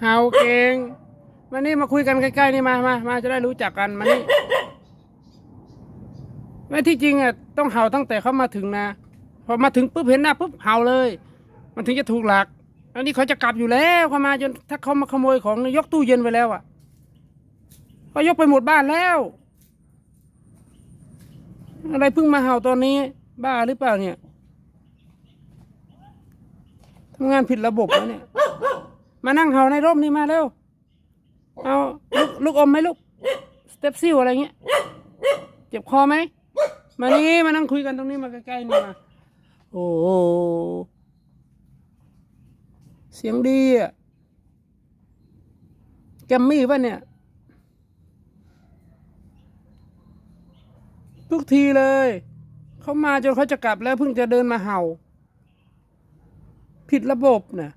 เห่าเก่งมานี่มาคุยกันใกล้ๆนี่มามามาจะได้รู้จักกันมานี่ไม่ที่จริงอะต้องเห่าตั้งแต่เขามาถึงนะพอมาถึงปุ๊บเห็นหน้าปุ๊บเห่าเลย มันถึงจะถูกหลักอันนี้เขาจะกลับอยู่แล้วเขามาจนถ้าเขามาขโมยของยยกตู้เย็นไปแล้วอะเขายกไปหมดบ้านแล้ว อะไรเพิ่งมาเห่าตอนนี้ บ้าหรือเปล่าเนี่ยทำงานผิดระบบแล้วเนี่ย มานั่งเห่าในร่มนี่มาเร็ว เอาลูกลูกอมไหมลูก สเต็ปซิลอะไรเงี้ย เจ็บคอไหม มานี่มานั่งคุยกันตรงนี้มาใกล้ๆนี่มา โอ้โหเสียงดีอะ แกมมี่ป่ะเนี่ย ทุกทีเลย เขามาจนเขาจะกลับแล้วเพิ่งจะเดินมาเห่า ผิดระบบน่ะ